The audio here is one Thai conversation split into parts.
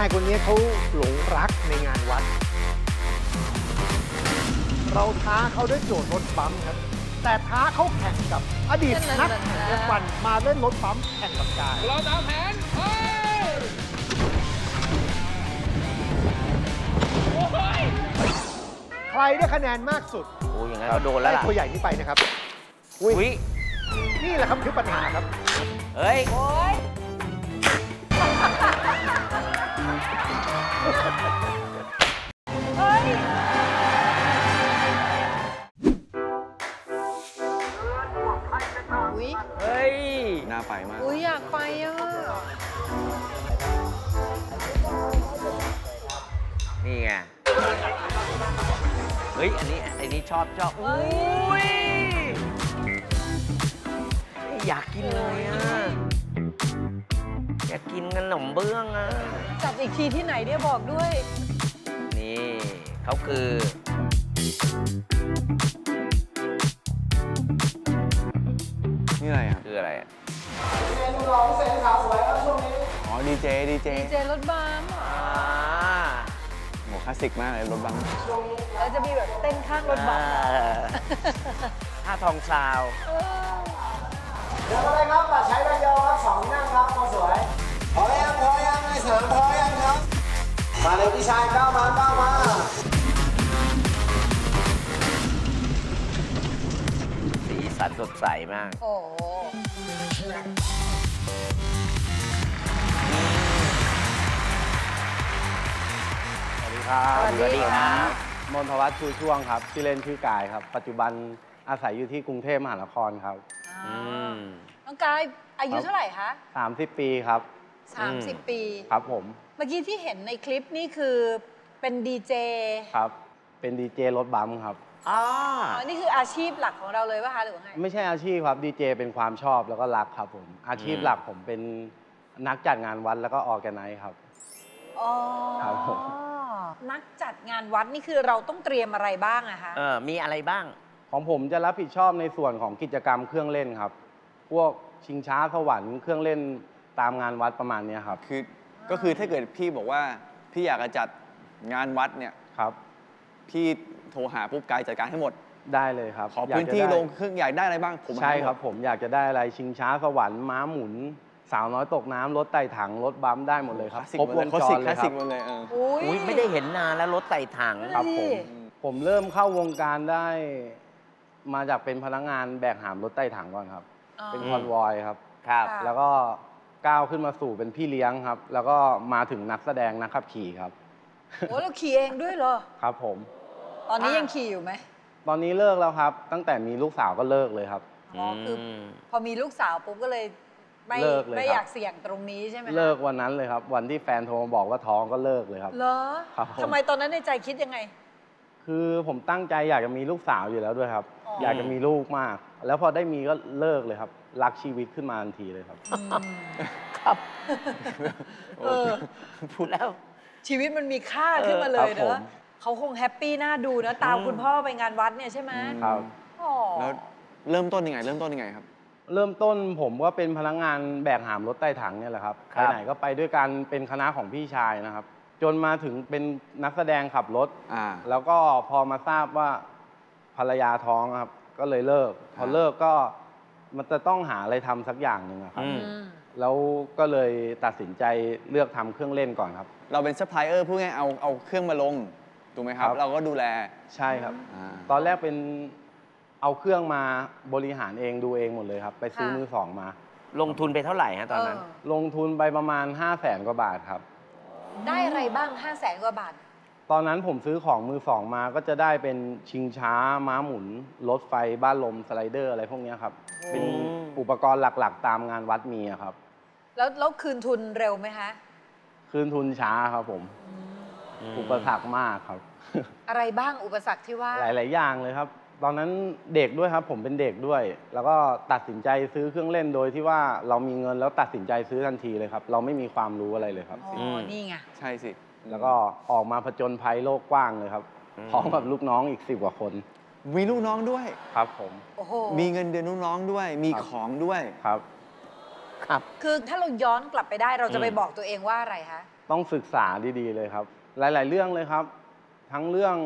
ายคนนี้เขาหลงรักในงานวัด เราท้าเขาด้วยโจทย์รถบัมป์ครับ แต่ท้าเขาแข่งกับอดีตนักแข่งเอฟวันมาเล่นรถบัมป์แข่งกับกายเราตามแผนเฮ้ยโอ้ยใครได้คะแนนมากสุดโอ้ยอย่างนั้นก็โดนแล้วล่ะ ได้ตัวใหญ่นี้ไปนะครับ อุ้ยนี่แหละครับคือปัญหาครับ เฮ้ยอุ้ย เฮ้ย น่าไปมาก อุ้ยอยากไปอะ นี่ไง เฮ้ย อันนี้อันนี้ชอบชอบอุ้ย อยากกินเลยอะ อยากกินขนมเบื้องอะ จัดอีกทีที่ไหนเนี่ยบอกด้วย นี่เขาคือ นี่อะไรอะ คืออะไรอะอ๋อดีเจดีเจดีเจรถบัมป์เหรออ่าโหคลาสสิกมากเลยรถบังแล้วจะมีแบบเต้นข้างรถบัมป์อ่าท่าทองซาวเออ เดี๋ยวอะไรครับบัตรใช้ใบเดียวครับสองที่นั่งครับคนสวยพอยังพอยังในสนามพอยังครับ มาเลยพี่ชายก้าวมาก้าวมาสีสันสดใสมาก โอ้โหสวัสดีครับ สวัสดีครับมนทวัฒน์ชูช่วงครับ ชื่อเล่นชื่อกายครับ ปัจจุบันอาศัยอยู่ที่กรุงเทพมหานครครับ อืม น้องกายอายุเท่าไหร่คะ30 ปีครับ30 ปี ครับผม เมื่อกี้ที่เห็นในคลิปนี่คือเป็นดีเจครับ เป็นดีเจรถบัมป์ครับ อ่าอ๋อนี่คืออาชีพหลักของเราเลยป่ะคะหรือว่าไงไม่ใช่อาชีพครับดีเจเป็นความชอบแล้วก็รักครับผม อาชีพหลักผมเป็นนักจัดงานวัดแล้วก็ออแกไนซ์ครับ อ๋อครับผม นักจัดงานวัดนี่คือเราต้องเตรียมอะไรบ้างอะคะ เออมีอะไรบ้าง ของผมจะรับผิดชอบในส่วนของกิจกรรมเครื่องเล่นครับ พวกชิงช้าสวรรค์เครื่องเล่นตามงานวัดประมาณเนี้ยครับ คือก็คือถ้าเกิดพี่บอกว่าพี่อยากจะจัดงานวัดเนี่ยครับ พี่โทรหาปุ๊บกายจัดการให้หมด ได้เลยครับขอยากพื้นจะที่ได้ ลงเครื่องอยากได้อะไรบ้างผมใช่ให้หมดครับผมอยากจะได้อะไรชิงช้าสวรรค์ม้าหมุน สาวน้อยตกน้ำรถไต่ถังรถบัมป์ได้หมดเลยคครัลาบสสิกครบหมดวเลยงคลาสจสิรกเลคลายสคสิรักบ หมดเลยเอออุ้ยอุ้ย ไม่ได้เห็นนานแล้วรถไต่ถัง ครับผมนั่นสิผมเริ่มเข้าวงการได้ มาจากเป็นพนักงานแบกหามรถไต่ถังก่อนครับ อ๋อเป็นคอนวอยครับ ครับ ค่ะ แล้วก็ก้าวขึ้นมาสู่เป็นพี่เลี้ยงครับ แล้วก็มาถึงนักแสดงนักขับขี่ครับ โอ้เราขี่เองด้วยเหรอ ครับผม ตอนนี้ยังขี่อยู่ไหมตอนนี้เลิกแล้วครับ ตั้งแต่มีลูกสาวก็เลิกเลยครับ อ๋อคืออม พอมีลูกสาวปุ๊บก็เลยไม่เลิกเลยไม่ครับอยากเสี่ยงตรงนี้ใช่ไหมคะเลิกวันนั้นเลยครับ วันที่แฟนโทรมาบอกว่าท้องก็เลิกเลยครับ เหรอครับผม ทำไมตอนนั้นในใจคิดยังไง คือผมตั้งใจอยากจะมีลูกสาวอยู่แล้วด้วยครับ อ๋ออยากจะมีลูกมาก แล้วพอได้มีก็เลิกเลยครับ รักชีวิตขึ้นมาทันทีเลยครับอืมครับเออ พูดแล้ว ชีวิตมันมีค่าขึ้นมาเลครัยบเนผอะมเขาคงแฮปปี้น่าดูนะตามอืมคุณพ่อไปงานวัดเนี่ยใช่ไหมครับ อ๋อแล้วเริ่มต้นยังไง เริ่มต้นยังไงครับ เริ่มต้นผมก็เป็นพนักงานแบกหามรถใต้ถังเนี่ยแหละครับคไปรับ ไหนก็ไปด้วยกันเป็นคณะของพี่ชายนะครับ จนมาถึงเป็นนักแสดงขับรถ อ่า แล้วก็พอมาทราบว่าภรรยาท้องครับ ก็เลยเลิก พอเลิกก็มันจะต้องหาอะไรทำสักอย่างหนึ่งอะครับอืมอืม แล้วก็เลยตัดสินใจเลือกทำเครื่องเล่นก่อนครับ เราเป็นซัพพลายเออร์พูดง่ายๆเอาเอาเครื่องมาลง ถูกไหมครับ ครับ เราก็ดูแลใช่ครับ อ่าตอนแรกเป็นเอาเครื่องมาบริหารเองดูเองหมดเลยครับ ไปซื้อค่ะ มือสองมา ลงทุนไปเท่าไหร่ฮะตอนนั้นเออลงทุนไปประมาณ 5 0 0แสนกว่าบาทครับ ได้อะไรบ้าง5 0 0แสนกว่าบาท ตอนนั้นผมซื้อของมือสองมาก็จะได้เป็นชิงช้า ม้าหมุน รถไฟ บ้านลม สไลเดอร์อะไรพวกเนี้ยครับ เป็นอืมอุปกรณ์หลักๆ ตามงานวัดมีอะครับ แล้วแล้วคืนทุนเร็วไหมคะ คืนทุนช้าครับผม อุปสรรคมากครับ อะไรบ้างอุปสรรคที่ว่า หลาย ๆ อย่างเลยครับ ตอนนั้นเด็กด้วยครับ ผมเป็นเด็กด้วย แล้วก็ตัดสินใจซื้อเครื่องเล่นโดยที่ว่าเรามีเงินแล้วตัดสินใจซื้อทันทีเลยครับ เราไม่มีความรู้อะไรเลยครับ อ๋ออืมนี่ไง ใช่สิ แล้วก็ออกมาผจญภัยโลกกว้างเลยครับอืม พร้อมกับลูกน้องอีกสิบกว่าคนมีลูกน้องด้วย ครับ ผมโอ้โห มีเงินเดือนลูกน้องด้วย มีครับของด้วย ครับ ครับ คือถ้าเราย้อนกลับไปได้เราจะไปอืม บอกตัวเองว่าอะไรคะ ต้องศึกษาดีๆเลยครับ หลาย ๆ เรื่องเลยครับ ทั้งเรื่อง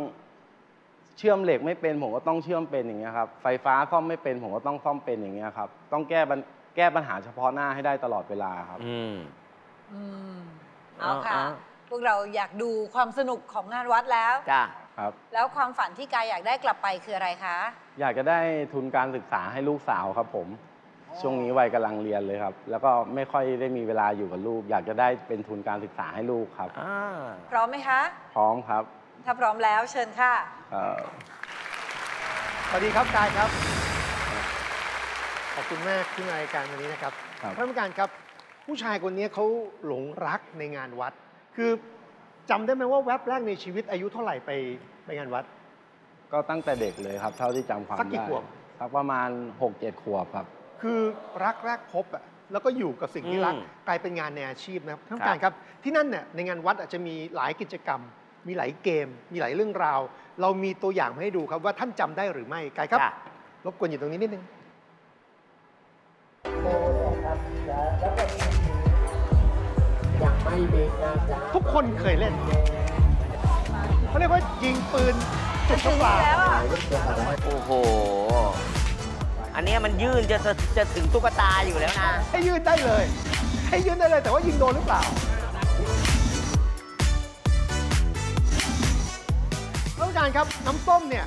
เชื่อมเหล็กไม่เป็นผมก็ต้องเชื่อมเป็นอย่างเงี้ยครับ ไฟฟ้าซ่อมไม่เป็นผมก็ต้องซ่อมเป็นอย่างเงี้ยครับ ต้องแก้ปัญแก้ปัญหาเฉพาะหน้าให้ได้ตลอดเวลาครับ อืม อืมเอาค่ะ เอา พวกเราอยากดูความสนุกของงานวัดแล้ว จ้า ครับ แล้วความฝันที่กายอยากได้กลับไปคืออะไรคะ อยากจะได้ทุนการศึกษาให้ลูกสาวครับ ผม ช่วงนี้วัยกำลังเรียนเลยครับ แล้วก็ไม่ค่อยได้มีเวลาอยู่กับลูก อยากจะได้เป็นทุนการศึกษาให้ลูกครับ อ่า พร้อมไหมคะ พร้อมครับ ถ้าพร้อมแล้วเชิญค่ะเอ่อสวัสดีครับกายครับ ขอบคุณมากที่มารายการวันนี้นะครับครับท่านผู้การครับ ผู้ชายคนนี้เขาหลงรักในงานวัด คือจำได้ไหมว่าแวบแรกในชีวิตอายุเท่าไหร่ไปไปงานวัด ก็ตั้งแต่เด็กเลยครับ เท่าที่จำความสักกี่ได้ขวบสักประมาณ6-7ขวบครับ คือรักแรกพบอะแล้วก็อยู่กับสิ่งที่รักอืมกลายเป็นงานในอาชีพนะครับท่านครับผู้การครับที่นั่นเนี่ยในงานวัดอาจจะมีหลายกิจกรรม มีหลายเกม มีหลายเรื่องราว เรามีตัวอย่างมาให้ดูครับว่าท่านจำได้หรือไม่กายครับ จ้ะ รบกวนอยู่ตรงนี้นิดนึงทุกคนเคยเล่นเขาเรียกว่ายิงปืนจุดถึงชำปลาแล้วอะโอ้โห อันเนี้ยมันยื่นจะจะจะถึงตุ๊กตาอยู่แล้วนะ ให้ยืนได้เลย ให้ยืนได้เลยแต่ว่ายิงโดนหรือเปล่าานผู้การครับน้ำส้มเนี่ย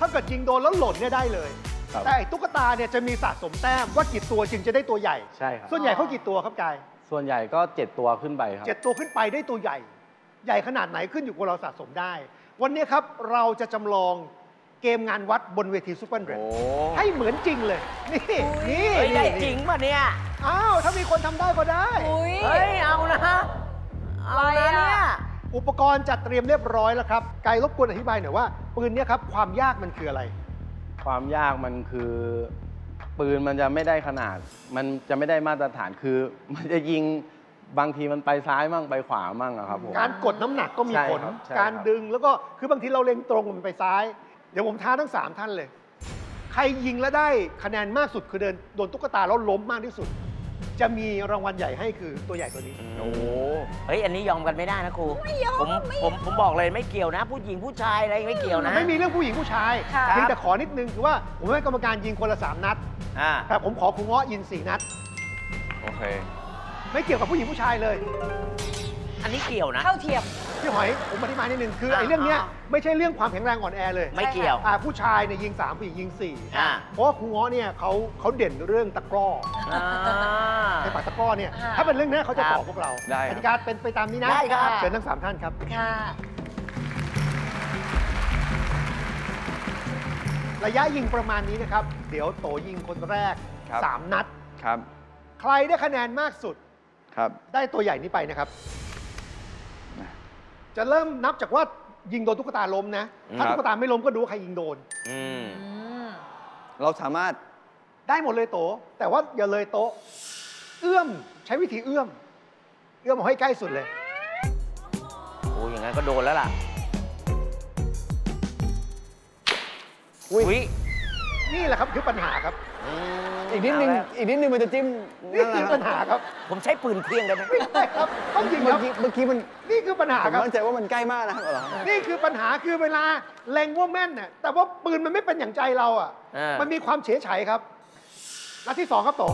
ถ้าเกิดยิงโดนแล้วหล่นเนี่ยได้เลย ครับ แต่ไอ้ตุ๊กตาเนี่ยจะมีสะสมแต้มว่ากี่ตัวจึงจะได้ตัวใหญ่ ใช่ครับ ส่วนใหญ่เขากี่ตัวครับกายส่วนใหญ่ก็ 7 ตัวขึ้นไปครับ เจ็ดตัวขึ้นไปได้ตัวใหญ่ ใหญ่ขนาดไหนขึ้นอยู่กับเราสะสมได้ วันนี้ครับเราจะจำลองเกมงานวัดบนเวทีซูเปอร์เรโอ้ ให้เหมือนจริงเลย นี่นี่เฮ้ยได้นี่จริงป่ะเนี่ย อ้าวถ้ามีคนทำได้ก็ได้ อุ้ยเฮ้ย เอานะ เอาอะไรนะอะเนี่ย อุปกรณ์จัดเตรียมเรียบร้อยแล้วครับไกายรบกวนอธิบายหน่อยว่า ปืนเนี่ยครับความยากมันคืออะไร ความยากมันคือ ปืนมันจะไม่ได้ขนาด มันจะไม่ได้มาตรฐานคือ มันจะยิงบางทีมันไปซ้ายมั่งไปขวามั่งอะครับผม การกดน้ำหนักก็มีใช่ผล ครับใช่การครับดึงแล้วก็คือบางทีเราเล็งตรงมันไปซ้าย เดี๋ยวผมท้าทั้ง 3 ท่านเลย ใครยิงแล้วได้คะแนนมากสุดคือเดินโดนตุ๊กตาแล้วล้มมากที่สุด จะมีรางวัลใหญ่ให้คือตัวใหญ่ตัวนี้ โอ้เฮ้ย อันนี้ยอมกันไม่ได้นะครูผมผมผมบอกเลยไม่เกี่ยวนะ ผู้หญิงผู้ชายอะไรไม่เกี่ยวนะไม่มีเรื่องผู้หญิงผู้ชายค่ะ เพียงแต่ขอนิดนึงคือว่าผมให้กรรมการยิงคนละสามนัด อ่า แต่ผมขอครูเงาะยิงสี่นัด โอเค ไม่เกี่ยวกับผู้หญิงผู้ชายเลย อันนี้เกี่ยวนะ เท่าเทียม พี่หอยผมอธิบายนิดนึงคืออ่าไอ้เรื่องเนี้ยอ่าไม่ใช่เรื่องความแข็งแรงอ่อนแอเลยไม่เกี่ยวอ่าผู้ชายเนี่ยยิงสามผู้หญิงยิงสี่อ่า เพราะว่าครูเงาะเนี่ยเขาเขาเด่นเรื่องตะกร้ออ่า ในปากตะกร้อเนี่ยอ่าถ้าเป็นเรื่องนี้เขาจะครับบอกพวกเราได้ครับ กติกาเป็นไปตามนี้นะได้ครับ เชิญทั้งสามท่านครับ ค่ะระยะยิงประมาณนี้นะครับ เดี๋ยวโตยิงคนแรกครับ สามนัด ครับ ใครได้คะแนนมากสุดครับ ได้ตัวใหญ่นี้ไปนะครับ จะเริ่มนับจากว่ายิงโดนตุ๊กตาล้มนะ ถ้าครับ ตุ๊กตาไม่ล้มก็ดูว่าใครยิงโดน อืมอืมเราสามารถได้หมดเลยโตแต่ว่าอย่าเลยโต๊ะ เอื้อมใช้วิธีเอื้อม เอื้อมเอาให้ใกล้สุดเลย โอ้ยอย่างนั้นก็โดนแล้วล่ะอุ๊ยอุ๊ยนี่แหละครับคือปัญหาครับม อีกนิดนึงเาแล้วอีกนิดนึงมันจะจิ้มนี่นั่นแหคืละอปัญหาครับผมใช้ปืนเพียงได้ไหมไม่ได้ครับต้องยิงคเมื่อรับกี้เมื่อกี้มันนี่คือปัญหาผมครับ มั่นใจว่ามันใกล้มากนะครับเหรอนี่คือปัญหาคือเวลาแรงว่าแม่นน่ะแต่ว่าปืนมันไม่เป็นอย่างใจเราอะเออมันมีความเฉยไฉครับนัดที่สองครับโต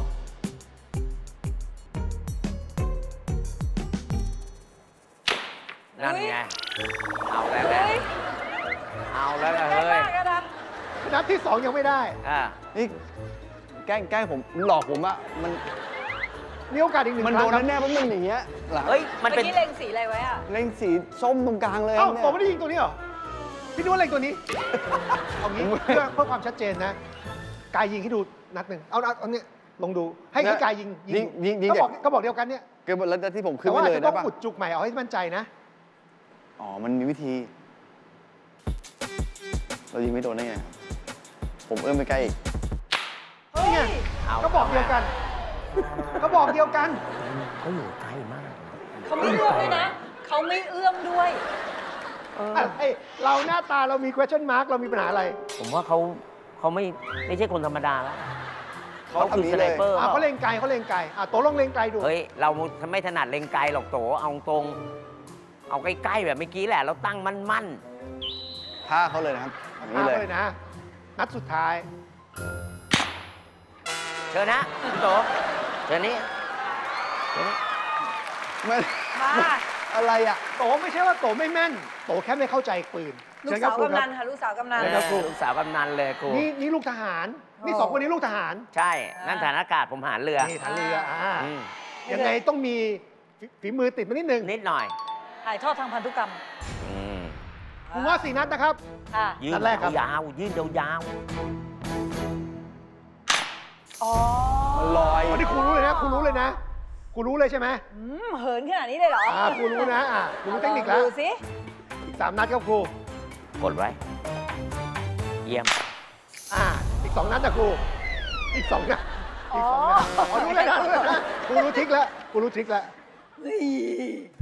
นั่นไง เอาแล้วไงเฮ้ยเอาแล้วไงได้เฮ้ยมากอะนะนัดที่สองยังไม่ได้ อ่านี่ แกล้งแกล้งผมหลอกผมอะมัน มีโอกาสอีกหนึ่งมันคโดรั้งนครับแน่ๆเพราะมันอย่างเงี้ยเหรอเฮ้ย มันเมื่เป็อนกี้เล็งสีอะไรไว้อะเล่นสีส้มตรงกลางเลยเอ้าเนี่ยโตไม่ได้ยิงตัวนี้เหรอ พี่นึกว่าเล็งตัวนี้ เอางี้เพื่อเพื่อความชัดเจนนะ กายยิงให้ดูนัดหนึ่งเอาเอาเอาเนี่ยลองดู ให้ให้กายยิงยิงยิงยิงก็เด็บอกก็บอกเดียวกันเนี่ยเกิดแล้วที่ผมขึ้นแต่ไปว่าอาจเลยจะต้ได้องปะอุดจุกใหม่เอาให้มั่นใจนะ อ๋อ มันมีวิธี เรายิงไม่โดนได้ไงครับผมเอื้อมไปใกล้อีก นี่ไงเอาก็บอกเดียวกันก็บอกเดียวกัน เขาอยู่ใกล้มากเขาไม่เอื้อมด้วยนะเขาไม่เอื้อมด้วยอะไรเราหน้าตาเรามี question mark เรามีปัญหาอะไร ผมว่าเขาเขาไม่ไม่ใช่คนธรรมดาแล้วเขาเขาทำคือนี้สเลไนยเปอร์อะเขาเล็งไกลเขาเล็งไกลอะโตลองเล็งไกลดูเฮ้ยเราไม่ถนัดเล็งไกลหรอกโตเอาตรง เอาใกล้ๆแบบเมื่อกี้แหละเราตั้งมั่นท่าเขาเลยนะครับอย่างนี้ตามเลยเลยนะ นัดสุดท้ายๆ เชิญนะพี่โตเชิญนี้เชิญนี้ไม่มาอะไรอะโตไม่ใช่ว่าโตไม่แม่น โตแค่ไม่เข้าใจปืนลูกเชิญครัสาบวครูกำคนัรับนค่ะลูกสาวกำนัน เชิญครับครูลูกสาวกำนันเลยครูนี่นี่ลูกทหาร นี่โอ้สองคนนี้ลูกทหารใช่นั่นฐานอากาศผมหารเรือนี่ฐานเรืออ่าอืมยังไงต้องมีฝีฝีมือติดมานิดนึงนิดหน่อยถ่ายทอดทางพันธุกรรมอืมผมว่าสี่นัดนะครับ ค่ะ ยืนันดแรกครับ ยาวๆยืนยาวอ๋อ มันลอยอันนี้ครูรู้เลยนะครูรู้เลยนะครูรู้เลยใช่ไหมอืมเหินขนาดนี้เลยเหรออ่าครูรู้นะอ่าครูรู้เทคนิคแล้วดูสิอีกสามนัดครับครูๆกดไว้ เยี่ยม อ่าอีกสองนัดนะครู อีกสองนัดอีกสองนัดอ๋อรู้เลยนะรู้เลยนะครูรู้ทริกแล้วครูรู้ทริกแล้วเฮ้ยอัน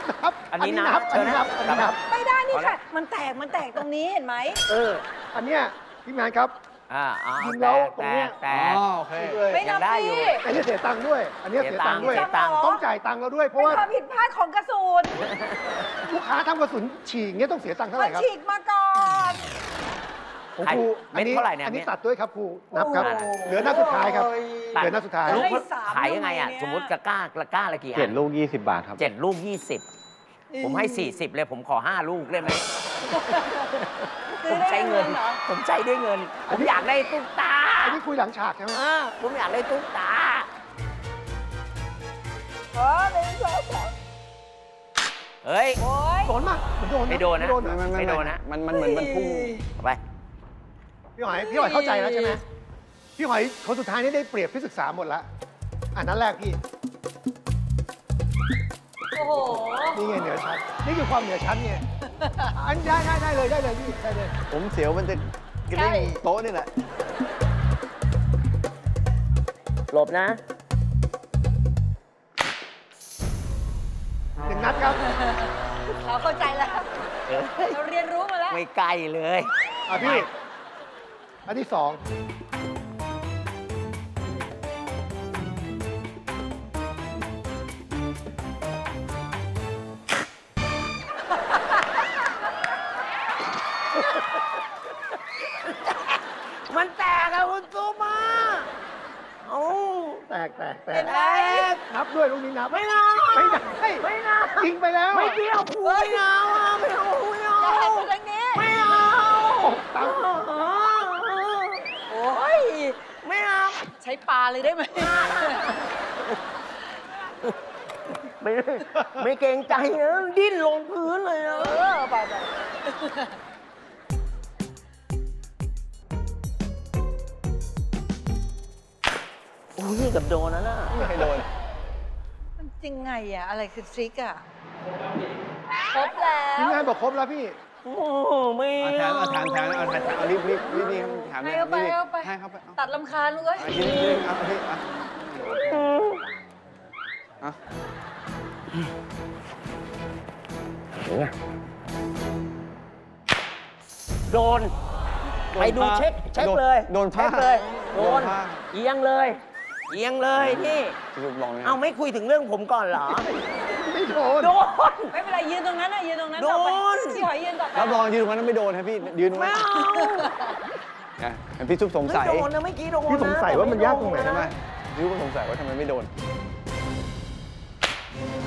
นี้อันนี้นับนะครับอันนี้นับอันนี้นับเชิอัญนนะนี้นับ ไม่ได้นี่เอาละค่ะ มันแตกมันแตกตรงนี้เห็นไหมเออ อันเนี้ยทีมงานครับอ่าอ่ายิงแตแล้วกตรแตงเนี้ยกแตอ๋กอโอเคเลยไม่นับยังได้อยู่พี่อันนี้เสียตังค์ด้วย อันนี้เสียตังค์ด้วยเสียตังค์ต้องจ่ายตังค์เราด้วยเพเป็ราะนว่าความผิดพลาดของกระสุนลูกค้าทำกระสุนฉีกเงี้ยต้องเสียตังค์เท่าไหมัร่นครับฉีกมาก่อน ของใครครูเม็ดเท่าไหร่เนี่ยอันนี้เม็ด ตัดด้วยครับครูนับครับ โอ้โหเหลือหน้าสุดท้ายครับโอ้ยเหลือหน้าสุดท้ายตัดลูกให้สามขายยังไงอะลูกเนี่ยสมมติกะก้ากะก้าละกี่อันเจ็ดลูก 20 บาทครับ เจ็ดลูกยี่สิบผมให้40เลยผมขอ5ลูกได้ไหมซื้ผอมได้ใช้เงิน เหรอ ผมใช้ด้วยเงิน ผมอยากได้ตุ๊กตาอันนี้คุยหลังฉากใช่ไหมเออผมอยากได้ตุ๊กตา เออหนึ่งสองสามเฮ้ย โอ้ย โดนมากมันโดนไม่โดนนะไม่โดนไม่ไม่ไม่ไม่โดนนะ มันมันเหมือนมันพุ่ง เอาไป พี่หอยพี่หอยเข้าใจแล้วใช่ไหมพี่หอยคนสุดท้ายนี่ได้เปรียบพี่ศึกษาหมดแล้วอันนั้นแรกพี่โอ้โห นี่ไงเหนือชั้นนี่คือความเหนือชั้นไงอันได้ได้ได้เลยได้เลยพี่ได้เลยผมเสียวมันจะกระเด้งโต๊ะนี่แหละหลบนะหนึ่งนัดครับเราเข้าใจแล้วเอ้ยเราเรียนรู้มาแล้ว ไม่ใกล้เลย อะพี่ อันที่สองมันแตกอะคุณซูมาเอ้าแตกแตกแตเห็กนไหมนับด้วยลูกนี้นับไม่เอาไม่ได้ไม่เอายิงไปแล้ว ไม่เกี่ยวคุยเอาอะไม่เอาไม่เอาอย่าหันมาทางนี้ไม่เอาตังค์ โอ้ย ไม่เอา ใช้ปลาเลยได้ไหม ไม่ไม่เกรงใจนะดิ้นลงพื้นเลยนะเออไปไปโอ้ยกับโดนนะน่ะไม่ให้โดน มันจริงไงอะอะไรคือทริคอะครบแล้ว ทีมงานบอกครบแล้วพี่ โอ้ไม่เอาแถมเอาแถมแถมเอาแถมเอารีบรีบรีบรีบแถมให้รีบเข้าไปรีบให้เข้าไปให้เข้าไปเอาตัดลำคาญลูกเอ้ยเอารีบรีบเอาพี่เอาเอาโดน ไปดูเช็คเช็คเลยโดนผ้าเช็คเลยโดนผ้าเอียงเลย เอียงเลยนี่รูปลองนะเอาไม่คุยถึงเรื่องผมก่อนเหรอ ไม่โดนโดนไม่เป็นไรยืนตรงนั้นนะยืนตรงนั้นโดนต่อไปพี่หอยยืนต่อไปรับรองยืนตรงนั้นไม่โดนครับพี่ยืนตรงไม่นั้นเอาอะเห็นพี่ซุปสงสัยไม่โดนนะเมื่อกี้โดนนะพี่สงสัยว่ามันยากตรงไหน ใช่ไหมพี่ซุปก็สงสัยว่าทำไมไม่โดน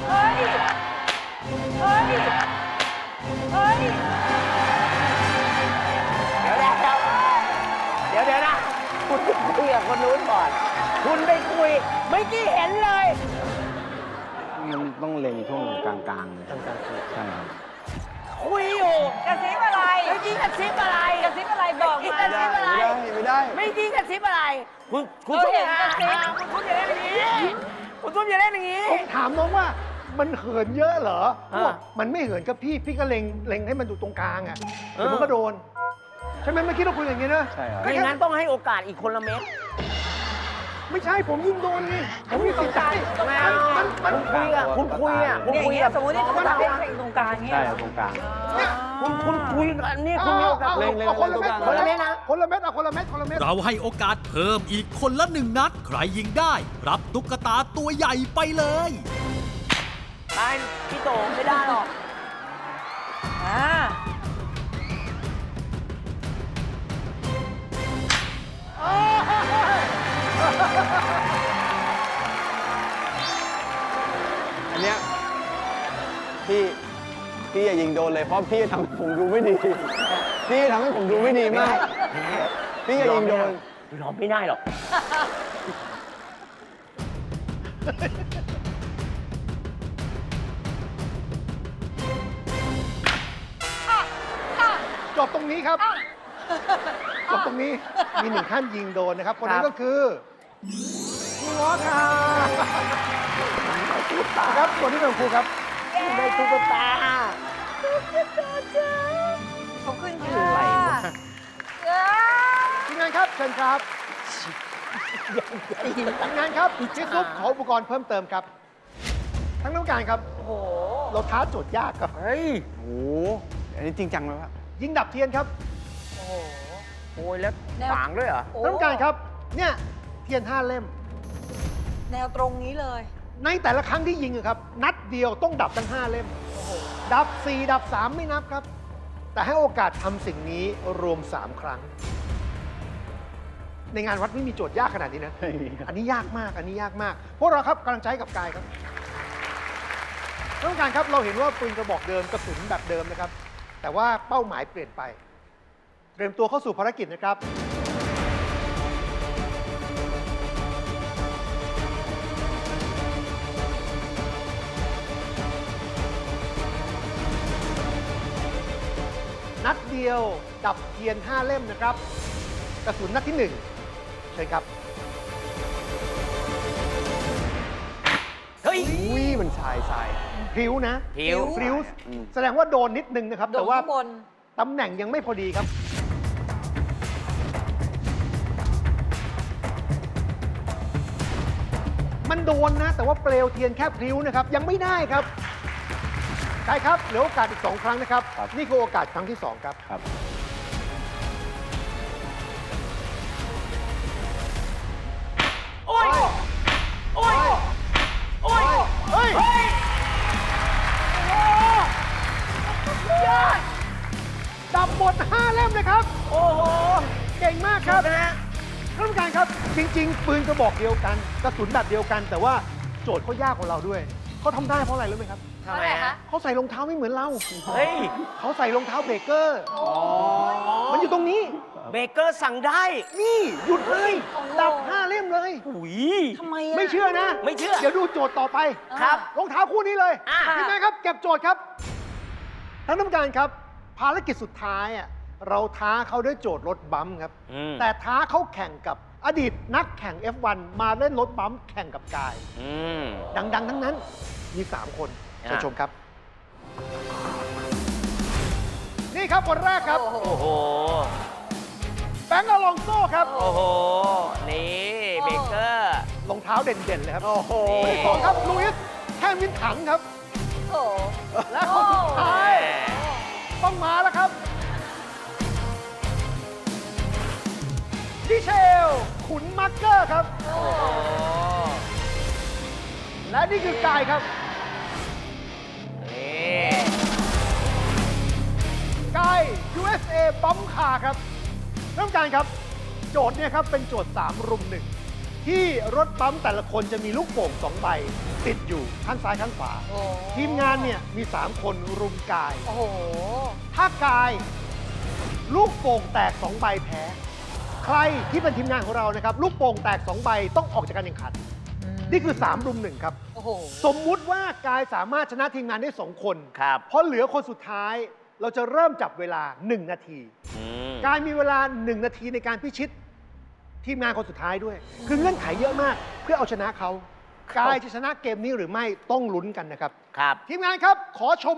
เฮ้ยเฮ้ยเฮ้ยเดี๋ยวเดี๋ยวเดี๋ยวเดี๋ยวนะ คุณไปคุยกับคนนู้นก่อน คุณไปคุยเมื่อกี้เห็นเลย มันต้องเล็งช่วงกลางๆเลยใช่ครับคุยอยู่กระซิบอะไรเมื่อกี้กระซิบอะไรกระซิบอะไรบอกเมื่อมากี้กระซิบอะไรไม่ได้ไม่ได้ไม่จริงกระซิบอะไรคุณคุณเราซุปเห็นกระซิบคุณซุปอย่าเล่นอย่างนี้คุณซุปอย่าเล่นอย่างนี้ผมถามน้องว่ามันเหินเยอะเหรออ่าบอกมันไม่เหินกับพี่พี่ก็เล็งเล็งให้มันอยู่ตรงกลางอะเออเดี๋ยวมันก็โดนใช่ไหมเมื่อกี้เราคุยอย่างนี้นะใช่ครับไม่งั้นต้องให้โอกาสอีกคนละเม็ด ไม่ใช่ผมยิงโดนไงผมยิงตรงกลางไม่เอามันมันคุณคุยอะคุณคุยอะคุณเนี่ยอคุย่ายงเงี้อะยสมมติที่ตุ๊กตาเล่นเพลงตรงกลางเงี้ยใช่ครับตรงกลางคุณคุณคุยกันนี่คุณมีโอกาสเล่นเล่นคนละเม็ดคนละเม็ดนะคนละเม็ดเอาคนละเม็ดคนละเม็ดเราให้โอกาสเพิ่มอีกคนละหนึ่งนัด ใครยิงได้ รับตุ๊กตาตัวใหญ่ไปเลยไปพี่โตไม่ได้หรอกอ่า พี่อย่ายิงโดนเลยเพราะพี่ทำให้ผมดูไม่ดี พี่ทำให้ผมดูไม่ดีมาก พี่อย่ายิงโดน ยอมไม่ได้หรอก จบตรงนี้ครับ จบตรงนี้ มีหนึ่งท่านยิงโดนนะครับ คนนั้นครับก็คือครูง้อค่ะครับส่วนที่เป็นครูครับ ได้ตุ๊กตา ขอบคุณอะไรค่ะวะทีมงานครับเชิญครับทีมงานครับพี่ซุปขออุปกรณ์เพิ่มเติมครับ ทั้งน้ำการครับโอ้โหเราท้าโจทย์ยากครับเฮ้ยโอ้โหอันนี้จริงจังไหมวะยิงดับเทียนครับโอ้โหโอ้ยแล้วแนวฝางด้วยเหรอโอ้น้ำการครับ เนี่ยเทียนห้าเล่ม แนวตรงนี้เลย ในแต่ละครั้งที่ยิงอะครับ นัดเดียวต้องดับทั้ง5เล่ม ดับ 4 ดับ 3 ไม่นับครับ แต่ให้โอกาสทำสิ่งนี้รวม 3 ครั้ง ในงานวัดไม่มีโจทย์ยากขนาดนี้นะ ไม่มีครับ อันนี้ยากมาก อันนี้ยากมาก พวกเราครับกำลังใจให้กับกายครับต้องการครับเราเห็นว่าปืนกระบอกเดิมกระสุนแบบเดิมนะครับ แต่ว่าเป้าหมายเปลี่ยนไป เตรียมตัวเข้าสู่ภารกิจนะครับ นัดเดียวดับเทียน 5 เล่มนะครับ กระสุนนัดที่ 1 เชิญครับ เฮ้ย อุ้ยมันชายชายพริ้วนะพริ้ว พริ้วอืมแสดงว่าโดนนิดนึงนะครับ โดแต่นว่าข้างบน ตำแหน่งยังไม่พอดีครับ มันโดนนะ แต่ว่าเปลวเทียนแค่พริ้วนะครับ ยังไม่ได้ครับ ใช่ครับเหลือโอกาสอีก 2 ครั้งนะครับ ครับ นี่คือโอกาสครั้งที่ 2 ครับ ครับ โอ้ย โอ้ย โอ้ย เฮ้ยดับหมด 5 เล่มนะครับ โอ้โห เก่งมากครับนะฮะท่านผู้การครับ จริง ๆ ปืนกระบอกเดียวกัน กระสุนแบบเดียวกัน แต่ว่าโจทย์เขายากกว่าเราด้วย เขาทำได้เพราะอะไรรู้ไหมครับ ทำไมฮะ เขาใส่รองเท้าไม่เหมือนเรา เฮ้ย เขาใส่รองเท้าเบเกอร์ มันอยู่ตรงนี้ เบเกอร์สั่งได้นี่หยุดเลยโอ้โหดับห้าเล่มเลย หุย ทำไมอะ ไม่เชื่อนะไม่เชื่อเดี๋ยวดูโจทย์ต่อไปครับรองเท้าคู่นี้เลยอะ ทีมงานครับเก็บโจทย์ครับท่านผู้การครับ ภารกิจสุดท้ายอะเราท้าเขาด้วยโจทย์รถบัมป์ครับ อืม แต่ท้าเขาแข่งกับอดีตนักแข่ง F1 มาเล่นรถบัมป์แข่งกับกาย อืม ดัง ๆ ทั้งนั้นมี 3 คน เชิญอะชมครับ นี่ครับคนแรกครับโอ้โหโอ้โห แบงค์อลองโซ่ครับ โอ้โห นี่เบเกอร์ รองเท้าเด่นๆเลยครับ โอ้โหนี่สองครับลุยส์แค่มินถังครับ โอ้โหและคนสุดท้าย ต้องมาแล้วครับพี่เชล ขุนมาร์เกอร์ครับโอ้โหและนี่คือกายครับ กาย USA บัมคาครับเริ่มการครับ โจทย์เนี่ยครับเป็นโจทย์ 3 รุมหนึ่งที่รถปั๊มแต่ละคนจะมีลูกโป่งสองใบ ติดอยู่ข้างซ้ายข้างขวา โอ้โหทีมงานเนี่ยมี 3 คนรุมกาย โอ้โห ถ้ากายลูกโป่งแตก 2 ใบแพ้ ใครที่เป็นทีมงานของเรานะครับ ลูกโป่งแตก 2 ใบต้องออกจากการแข่งขัน นี่คือ 3 รุมหนึ่งครับ โอ้โห สมมุติว่ากายสามารถชนะทีมงานได้ 2 คน ครับ เพราะเหลือคนสุดท้าย เราจะเริ่มจับเวลา 1 นาที อืมกายมีเวลา 1 นาทีในการพิชิต ทีมงานคนสุดท้ายด้วย คือเงื่อนไขเยอะมาก เพื่อเอาชนะเขากายจะชนะเกมนี้หรือไม่ต้องลุ้นกันนะครับ ครับ ทีมงานครับ ขอชม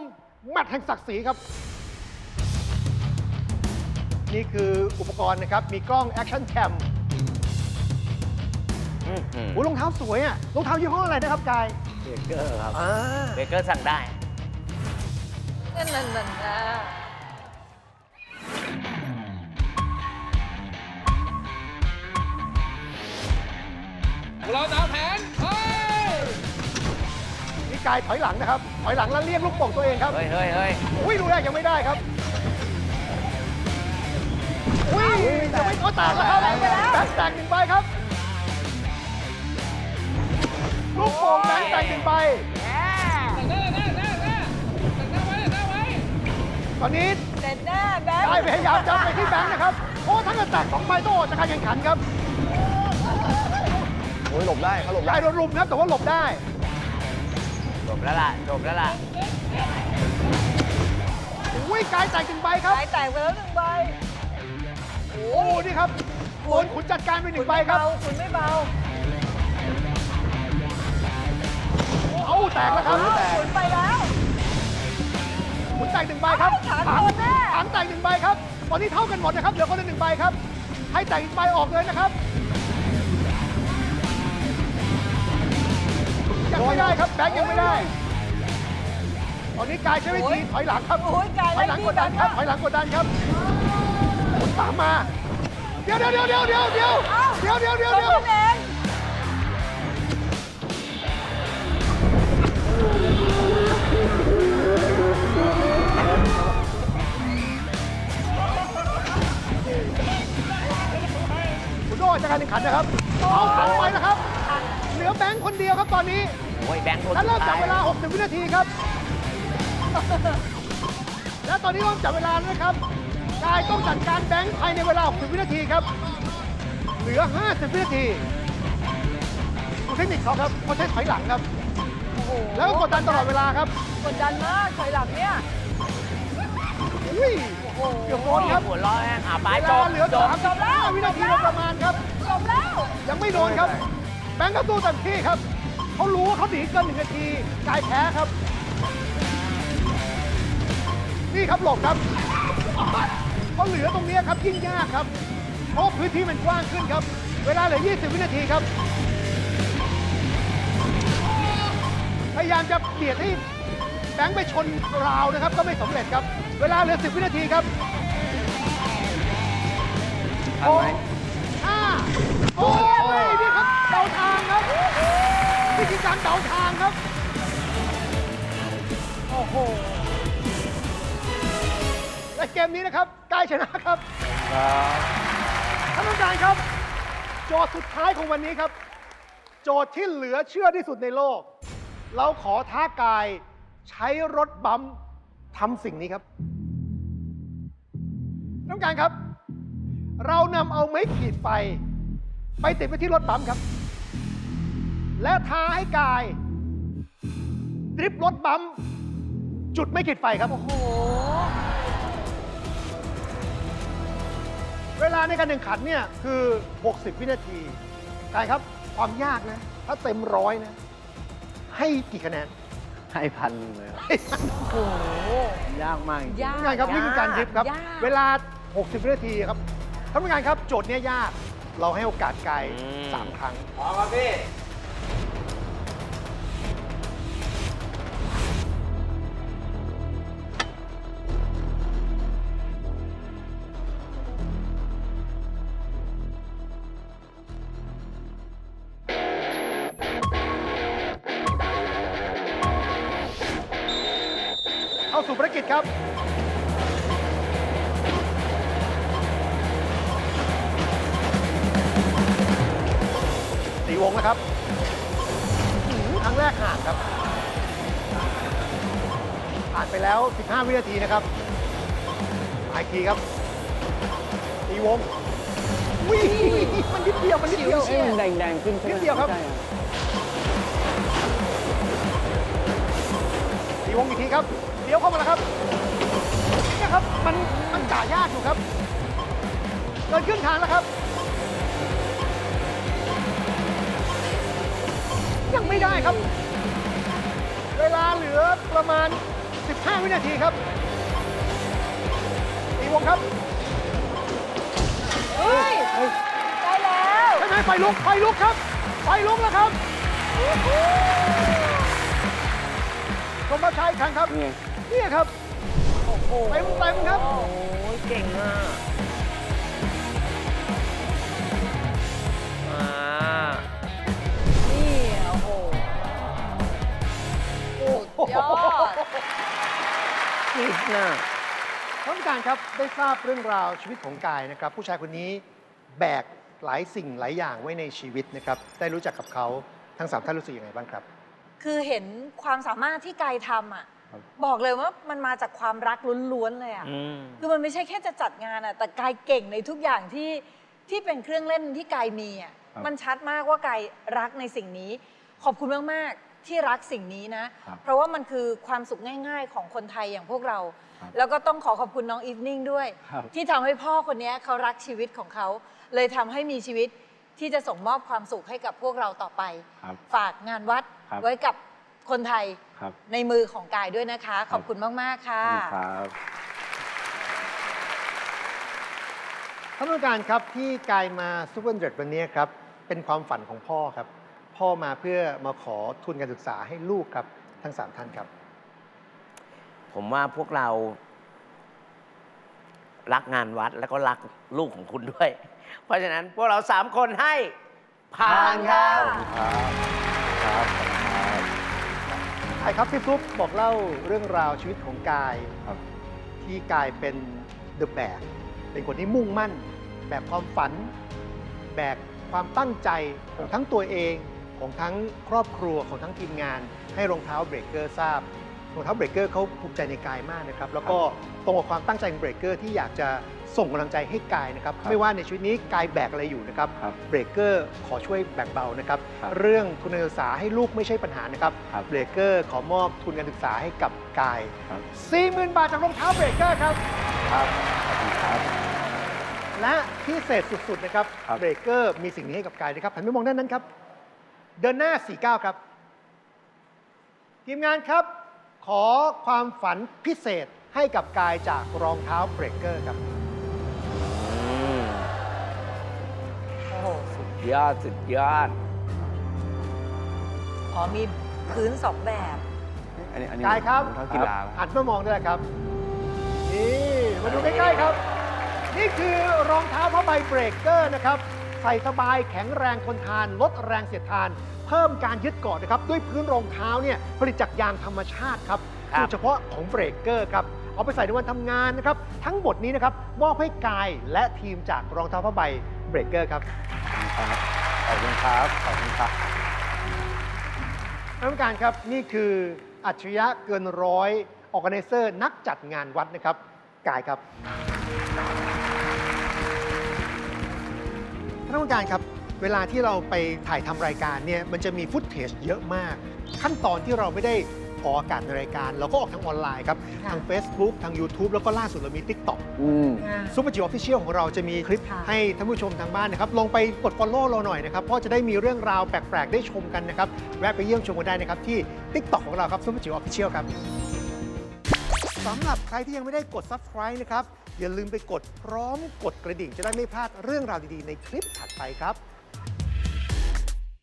แมตช์แห่งศักดิ์ศรีครับ นี่คืออุปกรณ์นะครับ มีกล้องแอคชั่นแคมโอ้รองเท้าสวยอะรองเท้ายี่ห้ออะไรนะครับกาย เบเกอร์ครับอ่าเบเกอร์สั่งได้ นั่นนั่นนั่นนะเราตามแผนเฮ้ยนี่กายถอยหลังนะครับ ถอยหลังแล้วเรียกลูกโป่งตัวเองครับเฮ้ยเฮ้ยเฮ้ยอุ้ยดูแรกยังไม่ได้ครับอุ้ยยังไม่โอ้แตกแล้วครับแบงค์แตกหนึ่งใบครับ ลูกโป่งแบงค์แตกหนึ่งใบ ตอนนี้เด็ดแน่แบงค์ได้พยายามจะไปที่แบงค์นะครับ โอ้ทั้งกระแตกสองใบต้องออกจากการแข่งขันครับโอ้ยหลบได้เขาหลบได้กายโดนรุมครับแต่ว่าหลบได้จบแล้วล่ะจบแล้วล่ะอุ้ยกายแตกหนึ่งใบครับสายแตกไปแล้วหนึ่งใบโอ้โอ้นี่ครับโดนขุนจัดการไปหนึ่งใบครับเบาคุณไม่เบาเอาแตกแล้วครับคุณไปแล้ว ขุนแตกหนึ่งใบครับถังโดนแน่ถังแตกหนึ่งใบครับ ตอนนี้เท่ากันหมดนะครับ เหลือคนละหนึ่งใบครับ ให้แตกอีกใบออกเลยนะครับยังไม่ได้ครับแบงค์ยังไม่ได้ ตอนนี้กายใช้วิธีถอยหลังครับโอ้ยกายถอยหลังกดดันครับ ถอยหลังกดดันครับขุนตามมา เดี๋ยวเดี๋ยวเดี๋ยวเดี๋ยวเดี๋ยวเดี๋ยวเดี๋ยวเดี๋ยวเดี๋ยว นนะครับ เอาถังไปนะครับ เหลือแบงค์คนเดียวครับตอนนี้โอ้ยแบงค์คนและสุเริ่มดจัท้าบยเวลา 60 วินาทีครับ และตอนนี้เริ่มจับเวลาแล้วนะครับกายต้องจัดการแบงค์ภายในเวลา 60 วินาทีครับ เหลือ 50 วินาทีดูเทคนิคเขาครับเขาใช้ถอยหลังครับ โอ้โหแล้วก็กดดันตลอดเวลาครับกดดันมากถอยหลังเนี่ยอุ้ยเกือบโดนครับ หัวเร้อนอะไปเวจลาบเหลือจบ35วินาทีโดยประมาณครับจบแล้ว ยังไม่โดนครับ แบงค์ก็สู้เต็มที่ครับ เขารู้ว่าเขาหนีเกินหนึ่งนาทีกายแพ้ครับ นี่ครับหลบครับเขาเหลือตรงนี้ครับยิ่งยากครับ เพราะพื้นที่มันกว้างขึ้นครับ เวลาเหลือ 20 วินาทีครับ พยายามจะเบียดให้แบงค์ไปชนราวนะครับ ก็ไม่สำเร็จครับ เวลาเหลือ 10 วินาทีครับทันไหมห้าโอ้ยนี่ครับเดาทางครับนี่คือการเดาทางครับ โอ้โห และเกมนี้นะครับกายชนะครับท่านผู้การครับ โจทย์สุดท้ายของวันนี้ครับ โจทย์ที่เหลือเชื่อที่สุดในโลก เราขอท้ากายใช้รถบัมทำสิ่งนี้ครับนผู้การครับ เรานำเอาไม้ขีดไฟ ไปติดไว้ที่รถบัมป์ครับ และท้าให้กาย ดริฟรถบัมป์จุดไม่ขีดไฟครับ โอ้โห เวลาในการแข่งขันเนี่ย คือ 60 วินาที กายครับความยากนะ ถ้าเต็มร้อยนะ ให้กี่คะแนน ให้พันหนึ่งเลยครับให้โอ้โห ยากมากจริงๆยากท่านผู้การครับนี่คือการดริฟครับ ยาก เวลา 60 วินาทีครับท่านผู้การครับโจทย์เนี้ยยาก เราให้โอกาสกายสามครั้ง พร้อมครับพี่ หือครั้งแรกห่างครับ ผ่านไปแล้ว 15 วินาทีนะครับมาอีกทีครับสีวงวิ่งมันนิดเดียว มันนิดเดียว เอ้ยมันแดงๆขึ้นใช่ไหมนิดเดียวครับ ใช่อะสีวงอีกทีครับเดี๋ยวเข้ามาแล้วครับเนี่ยครับ มัน มันจ่ายากอยู่ครับ เกินครึ่งทางแล้วครับ ยังไม่ได้ครับ เวลาเหลือประมาณ 15 วินาทีครับสีวงครับเฮ้ยได้แล้วใช่ไหมไฟลุกไฟลุกครับไฟไฟลุกแล้วครับชมภาพช้าอีกครั้งครับนี่ไงเนี่ยครับเต็มเต็มๆครับ โอ้ยเก่งอะอ่ การครับได้ทราบเรื่องราวชีวิตของกายนะครับ ผู้ชายคนนี้แบกหลายสิ่งหลายอย่างไว้ในชีวิตนะครับ ได้รู้จักกับเขาทั้งสามท่านรู้สึกยังไงบ้างครับ คือเห็นความสามารถที่กายทำอะ บอกเลยว่ามันมาจากความรักล้วนๆเลยอะ อืม คือมันไม่ใช่แค่จะจัดงานอะแต่กายเก่งในทุกอย่างที่ที่เป็นเครื่องเล่นที่กายมีอะครับ มันชัดมากว่ากายรักในสิ่งนี้ ขอบคุณมาก ๆ ที่รักสิ่งนี้นะ ครับ เพราะว่ามันคือความสุขง่าย ๆ ของคนไทยอย่างพวกเราครับ แล้วก็ต้องขอขอบคุณน้องอีฟนิ่งด้วย ครับที่ทำให้พ่อคนนี้เขารักชีวิตของเขา เลยทำให้มีชีวิตที่จะส่งมอบความสุขให้กับพวกเราต่อไป ครับฝากงานวัดครับ ไว้กับคนไทยครับในมือของกายด้วยนะคะ ขอบคุณมาก ๆ ค่ะครับ ท่านผู้การครับที่กายมาซูเปอร์เดรดวันนี้ครับเป็นความฝันของพ่อครับ พ่อมาเพื่อมาขอทุนการศึกษาให้ลูกครับทั้งสามท่านครับ ผมว่าพวกเรา รักงานวัดแล้วก็รักลูกของคุณด้วย เพราะฉะนั้นพวกเราสามคนให้ผ่านครับครับกายครับพี่ฟลุ๊กบอกเล่าเรื่องราวชีวิตของกายครับ ที่กายเป็นเดอะแบกเป็นคนที่มุ่งมั่น แบกความฝัน แบกความตั้งใจของทั้งตัวเองของทั้งครอบครัวของทั้งทีมงาน ให้รองเท้าเบรกเกอร์ทราบ รองเท้าเบรกเกอร์เขาภูมิใจในกายมากนะครับ แล้วก็ตรงกับความตั้งใจของเบรกเกอร์ที่อยากจะส่งกำลังใจให้กายนะครับครับ ไม่ว่าในชีวิตนี้กายแบกอะไรอยู่นะครับ ครับเบรกเกอร์ขอช่วยแบ่งเบานะครับ ครับเรื่องทุนการศึกษาให้ลูกไม่ใช่ปัญหานะครับ ครับ เบรกเกอร์ขอมอบทุนการศึกษาให้กับกาย ครับ 40,000 บาทจากรองเท้าเบรกเกอร์ครับ ครับขอบคุณครับ และพิเศษสุด ๆ นะครับ ครับ เบรกเกอร์มีสิ่งนี้ให้กับกายนะครับหันไปมองด้านนั้นครับ เดินหน้า 49 ครับ ทีมงานครับ ขอความฝันพิเศษให้กับกายจากรองเท้าเบรกเกอร์ครับอืมโอ้โหสุดยอดสุดยอด อ๋อมีพื้นสองแบบ อันนี้อันนี้กายครับรองเท้ากีฬาปะหันมามองด้วยครับ นี่มาดูใกล้ๆครับ นี่คือรองเท้าผ้าใบเบรกเกอร์นะครับ ใส่สบายแข็งแรงทนทาน ลดแรงเสียดทาน เพิ่มการยึดเกาะนะครับ ด้วยพื้นรองเท้าเนี่ยผลิตจากยางธรรมชาติครับครับ สูตรเฉพาะของเบรกเกอร์ครับ เอาไปใส่ในวันทำงานนะครับ ทั้งหมดนี้นะครับมอบให้กายและทีมจากรองเท้าผ้าใบเบรกเกอร์ครับขอบคุณครับ ขอบคุณครับ ท่านผู้การครับนี่คืออัจฉริยะเกินร้อยออแกไนเซอร์นักจัดงานวัดนะครับกายครับท่านผู้การครับ เวลาที่เราไปถ่ายทำรายการเนี่ยมันจะมีฟุตเทจเยอะมาก ขั้นตอนที่เราไม่ได้ออกอากาศในรายการ เราก็ออกทางออนไลน์ครับ ค่ะทาง Facebook ทาง YouTube แล้วก็ล่าสุดเรามี TikTok อืมซูเปอร์จิ๋วออฟฟิเชียลของเราจะมีคลิปค่ะ ให้ท่านผู้ชมทางบ้านนะครับ ลองไปกด Follow เราหน่อยนะครับ เพราะจะได้มีเรื่องราวแปลก ๆ ได้ชมกันนะครับ แวะไปเยี่ยมชมกันได้นะครับ ที่ TikTok ของเราครับซูเปอร์จิ๋วออฟฟิเชียลครับสำหรับใครที่ยังไม่ได้กด Subscribe นะครับ อย่าลืมไปกดพร้อมกดกระดิ่งจะได้ไม่พลาดเรื่องราวดี ๆ ในคลิปถัดไปครับ